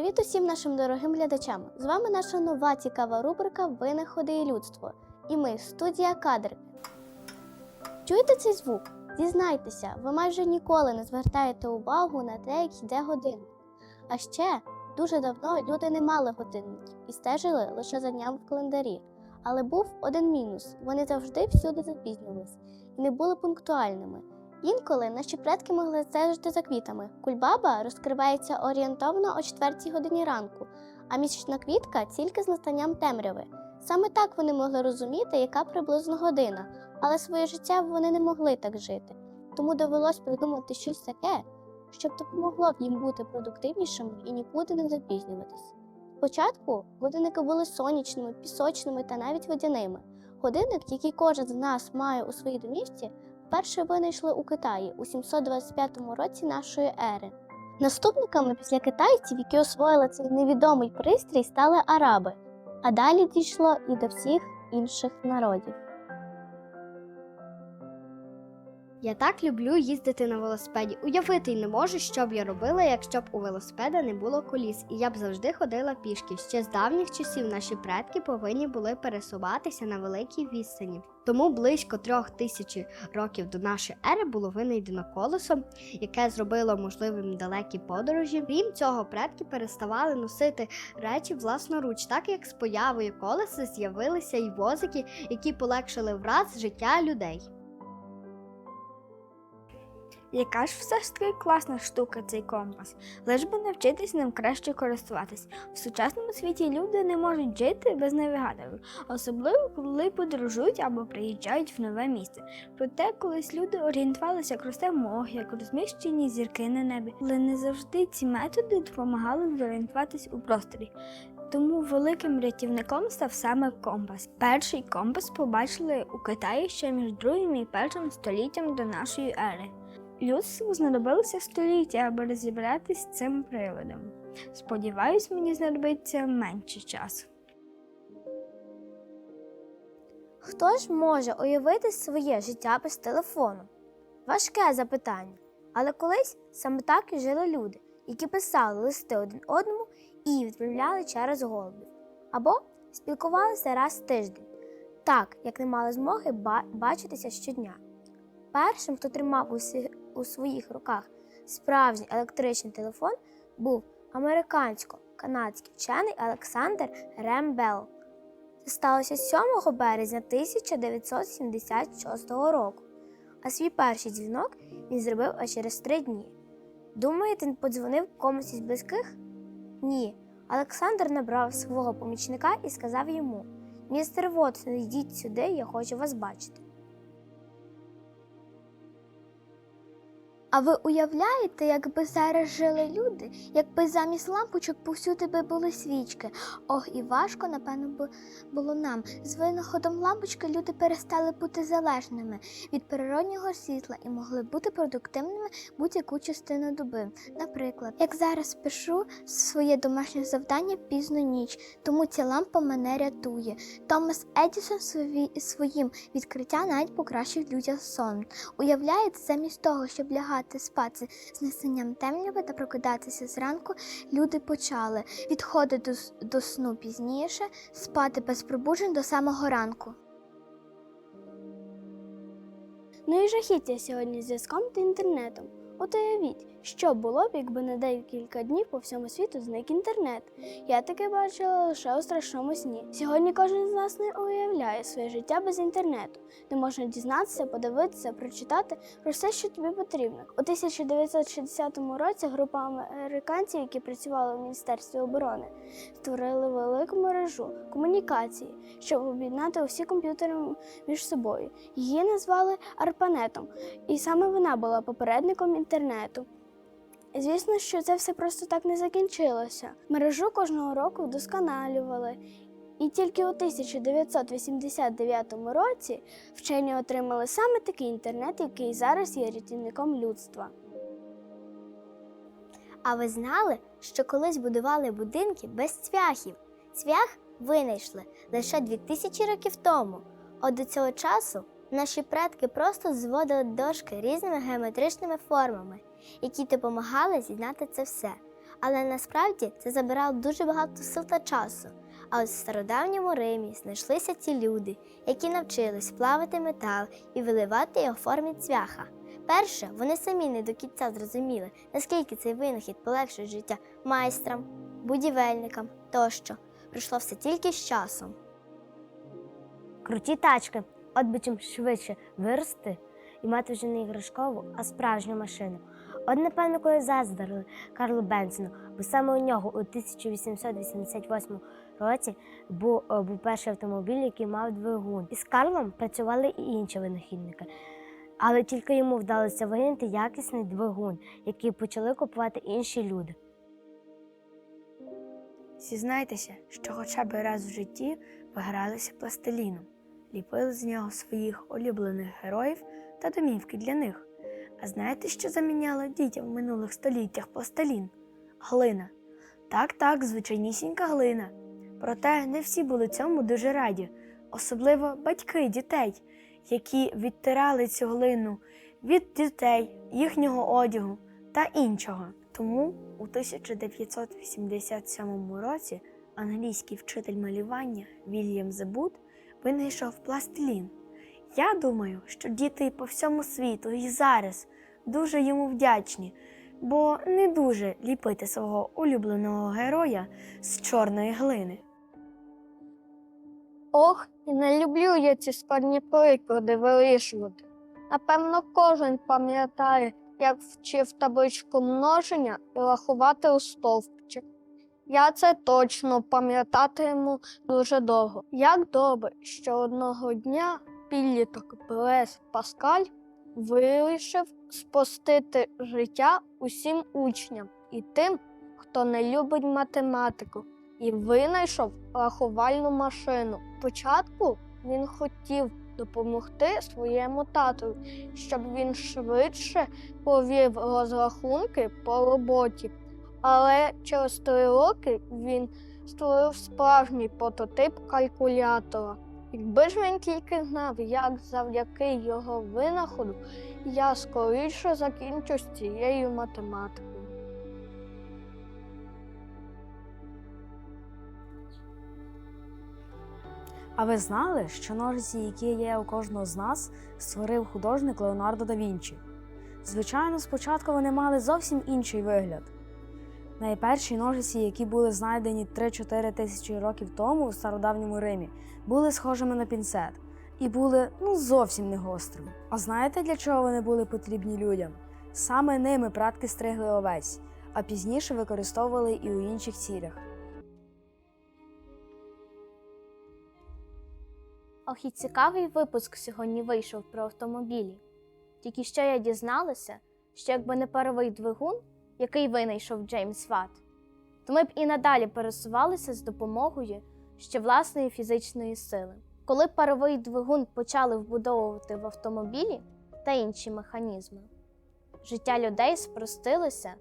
Привіт усім нашим дорогим глядачам! З вами наша нова цікава рубрика Винаходи і людство. І ми студія кадр. Чуєте цей звук? Дізнайтеся, ви майже ніколи не звертаєте увагу на те, як йде годинник. А ще дуже давно люди не мали годинників і стежили лише за днями в календарі. Але був один мінус: вони завжди всюди запізнювались і не були пунктуальними. Інколи наші предки могли стежити за квітами. Кульбаба розкривається орієнтовно о 4 годині ранку, а місячна квітка тільки з настанням темряви. Саме так вони могли розуміти, яка приблизно година, але своє життя вони не могли так жити. Тому довелось придумати щось таке, щоб допомогло б їм бути продуктивнішими і нікуди не запізнюватись. Спочатку годинники були сонячними, пісочними та навіть водяними. Годинник, який кожен з нас має у своїй домівці, вперше винайшли у Китаї у 725 році нашої ери. Наступниками після китайців, які освоїли цей невідомий пристрій, стали араби, а далі дійшло і до всіх інших народів. Я так люблю їздити на велосипеді. Уявити й не можу, що б я робила, якщо б у велосипеда не було коліс, і я б завжди ходила пішки. Ще з давніх часів наші предки повинні були пересуватися на великій відстані. Тому близько трьох тисяч років до нашої ери було винайдено колесо, яке зробило можливим далекі подорожі. Крім цього, предки переставали носити речі власноруч, так як з появою колеса з'явилися й возики, які полегшили враз життя людей. Яка ж все ж таки класна штука цей компас, лиш би навчитись ним краще користуватись. В сучасному світі люди не можуть жити без навігаторів, особливо коли подорожують або приїжджають в нове місце. Проте колись люди орієнтувалися, як росте мох, як розміщені зірки на небі, але не завжди ці методи допомагали зорієнтуватись у просторі. Тому великим рятівником став саме компас. Перший компас побачили у Китаї ще між другим і першим століттям до нашої ери. Людству знадобилося століття, аби розібратись з цим приладом. Сподіваюсь, мені знадобиться менше часу. Хто ж може уявити своє життя без телефону? Важке запитання. Але колись саме так і жили люди, які писали листи один одному і відправляли через голубів. Або спілкувалися раз в тиждень, так як не мали змоги ба- бачитися щодня. Першим, хто тримав у, сі- у своїх руках справжній електричний телефон, був американсько-канадський вчений Олександр Рем Белл. Це сталося 7 березня 1976 року, а свій перший дзвінок він зробив аж через три дні. Думаєте, він подзвонив комусь із близьких? Ні. Олександр набрав свого помічника і сказав йому: Містер Вотсон, йдіть сюди, я хочу вас бачити. А ви уявляєте, якби зараз жили люди, якби замість лампочок повсюди би були свічки? Ох, і важко, напевно, було нам. З винаходом лампочки люди перестали бути залежними від природнього світла і могли бути продуктивними будь-яку частину доби. Наприклад, як зараз пишу своє домашнє завдання пізно ніч, тому ця лампа мене рятує. Томас Едісон свої- своїм відкриттям навіть покращив людям сон. Уявляєте, замість того, щоб лягати спати з настанням темряви та прокидатися зранку, люди почали відходити до, до сну пізніше, спати без пробуджень до самого ранку. Ну і жахіття сьогодні зв'язком та інтернетом. От уявіть, що було б, якби на декілька днів по всьому світу зник інтернет. Я таке бачила лише у страшному сні. Сьогодні кожен з нас не уявляє своє життя без інтернету, де можна дізнатися, подивитися, прочитати про все, що тобі потрібно. У 1960 році група американців, які працювали в Міністерстві оборони, створили велику мережу комунікації, щоб об'єднати усі комп'ютери між собою. Її назвали Арпанетом, і саме вона була попередником інтернету. Звісно, що це все просто так не закінчилося. Мережу кожного року вдосконалювали. І тільки у 1989 році вчені отримали саме такий інтернет, який зараз є рятівником людства. А ви знали, що колись будували будинки без цвяхів? Цвях винайшли лише 2000 років тому. От до цього часу наші предки просто зводили дошки різними геометричними формами, які допомагали з'єднати це все. Але насправді це забирало дуже багато сил та часу. А от в стародавньому Римі знайшлися ці люди, які навчились плавити метал і виливати його в формі цвяха. Перше, вони самі не до кінця зрозуміли, наскільки цей винахід полегшує життя майстрам, будівельникам тощо. Пройшло все тільки з часом. Круті тачки, от би чим швидше вирости і мати вже не іграшкову, а справжню машину. От, напевно, коли заздрили Карлу Бенсону, бо саме у нього у 1888 році був, е, був перший автомобіль, який мав двигун. І з Карлом працювали і інші винахідники. Але тільки йому вдалося винайти якісний двигун, який почали купувати інші люди. Зізнайтеся, що хоча б раз в житті ви гралися пластиліном, ліпили з нього своїх улюблених героїв та домівки для них. А знаєте, що заміняло дітям в минулих століттях пластилін? Глина. Так, так, звичайнісінька глина. Проте не всі були цьому дуже раді, особливо батьки дітей, які відтирали цю глину від дітей, їхнього одягу та іншого. Тому у 1987 році англійський вчитель малювання Вільям Зебут винайшов пластилін. Я думаю, що діти по всьому світу і зараз дуже йому вдячні, бо не дуже ліпити свого улюбленого героя з чорної глини. Ох, не люблю я ці складні приклади вирішувати. Напевно, кожен пам'ятає, як вчив табличку множення і рахувати у стовпчик. Я це точно пам'ятатиму дуже довго. Як добре, що одного дня підліток Блес Паскаль вирішив спустити життя усім учням і тим, хто не любить математику, і винайшов рахувальну машину. Спочатку він хотів допомогти своєму тату, щоб він швидше повів розрахунки по роботі. Але через три роки він створив справжній прототип калькулятора. Якби ж він тільки знав, як завдяки його винаходу я скоріше закінчу з цією математикою. А ви знали, що ножиці, які є у кожного з нас, створив художник Леонардо да Вінчі? Звичайно, спочатку вони мали зовсім інший вигляд. Найперші ножиці, які були знайдені 3-4 тисячі років тому у стародавньому Римі, були схожими на пінцет і були ну зовсім не гострими. А знаєте, для чого вони були потрібні людям? Саме ними предки стригли овець, а пізніше використовували і у інших цілях. Ох, і цікавий випуск сьогодні вийшов про автомобілі. Тільки що я дізналася, що якби не паровий двигун, який винайшов Джеймс Ватт, то ми б і надалі пересувалися з допомогою ще власної фізичної сили. Коли паровий двигун почали вбудовувати в автомобілі та інші механізми, життя людей спростилося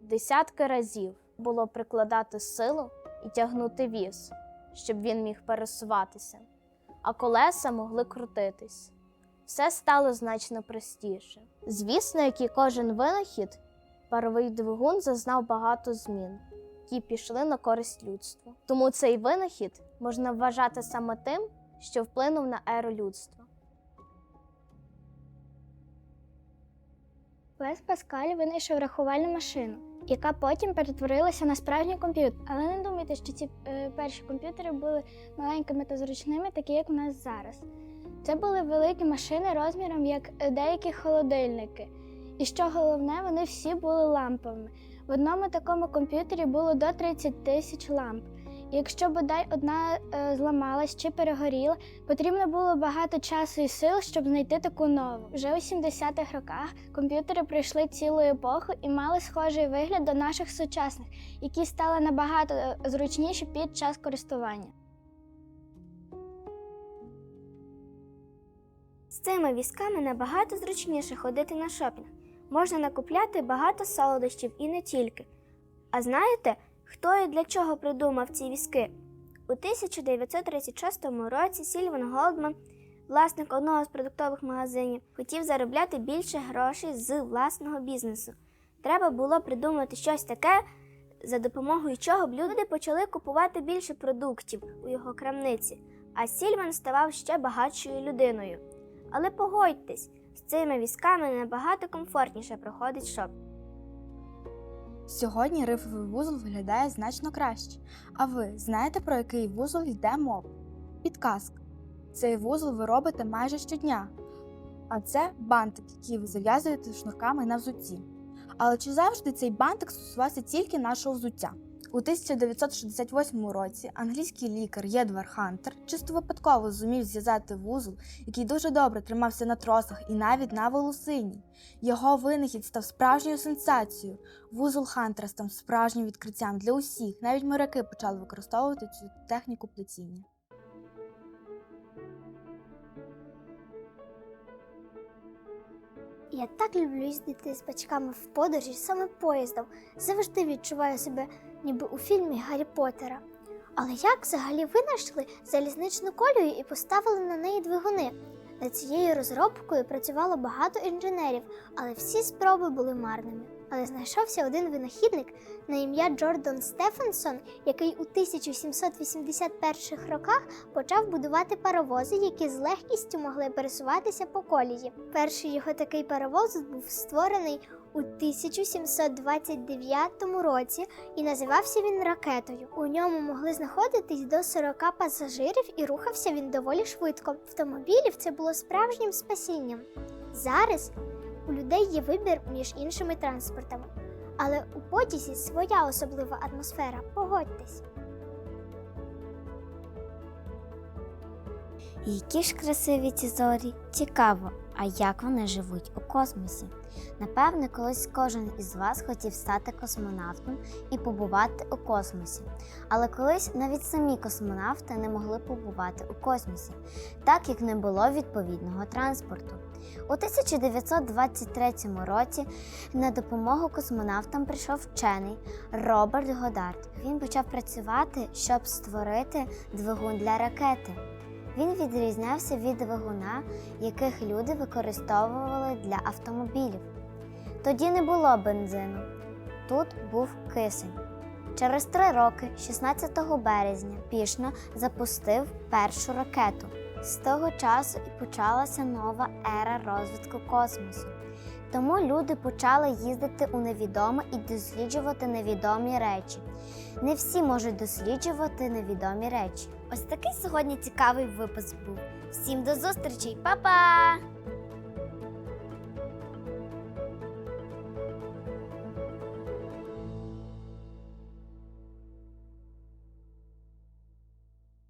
десятки разів було прикладати силу і тягнути віз, щоб він міг пересуватися а колеса могли крутитись. Все стало значно простіше. Звісно, як і кожен винахід, паровий двигун зазнав багато змін, які пішли на користь людству. Тому цей винахід можна вважати саме тим, що вплинув на еру людства. Лес Паскаль винайшов рахувальну машину, яка потім перетворилася на справжній комп'ютер. Але не думайте, що ці е, перші комп'ютери були маленькими та зручними, такі як у нас зараз. Це були великі машини розміром як е, деякі холодильники. І що головне, вони всі були ламповими. В одному такому комп'ютері було до 30 тисяч ламп. Якщо бодай одна е, зламалась чи перегоріла, потрібно було багато часу і сил, щоб знайти таку нову. Вже у 70-х роках комп'ютери пройшли цілу епоху і мали схожий вигляд до наших сучасних, які стали набагато е, зручніші під час користування. З цими візками набагато зручніше ходити на шопінг. Можна накупляти багато солодощів і не тільки. А знаєте, хто і для чого придумав ці візки? У 1936 році Сільван Голдман, власник одного з продуктових магазинів, хотів заробляти більше грошей з власного бізнесу. Треба було придумати щось таке, за допомогою чого б люди почали купувати більше продуктів у його крамниці, а Сільван ставав ще багатшою людиною. Але погодьтесь, з цими візками набагато комфортніше проходить шоп. Сьогодні рифовий вузол виглядає значно краще. А ви знаєте, про який вузол йде мова? Підказка. Цей вузол ви робите майже щодня. А це бантик, який ви зав'язуєте шнурками на взутті. Але чи завжди цей бантик стосувався тільки нашого взуття? У 1968 році англійський лікар Єдвар Хантер чисто випадково зумів зв'язати вузол, який дуже добре тримався на тросах і навіть на волосині. Його винахід став справжньою сенсацією. Вузол Хантера став справжнім відкриттям для усіх. Навіть моряки почали використовувати цю техніку плетіння. Я так люблю їздити з батьками в подорожі саме поїздом. Завжди відчуваю себе ніби у фільмі Гаррі Поттера. Але як взагалі винайшли залізничну колію і поставили на неї двигуни? Над цією розробкою працювало багато інженерів, але всі спроби були марними. Але знайшовся один винахідник на ім'я Джордан Стефенсон, який у 1781 роках почав будувати паровози, які з легкістю могли пересуватися по колії. Перший його такий паровоз був створений у 1729 році і називався він ракетою. У ньому могли знаходитись до 40 пасажирів, і рухався він доволі швидко. Автомобілів це було справжнім спасінням. Зараз у людей є вибір між іншими транспортами, але у потязі своя особлива атмосфера. Погодьтесь. Які ж красиві ці зорі? Цікаво, а як вони живуть у космосі? Напевне, колись кожен із вас хотів стати космонавтом і побувати у космосі. Але колись навіть самі космонавти не могли побувати у космосі, так як не було відповідного транспорту. У 1923 році на допомогу космонавтам прийшов вчений Роберт Годард. Він почав працювати, щоб створити двигун для ракети. Він відрізнявся від двигуна, яких люди використовували для автомобілів. Тоді не було бензину, тут був кисень. Через три роки, 16 березня, Пішна запустив першу ракету. З того часу і почалася нова ера розвитку космосу. Тому люди почали їздити у невідоме і досліджувати невідомі речі. Не всі можуть досліджувати невідомі речі. Ось такий сьогодні цікавий випуск був. Всім до зустрічі, Па-па!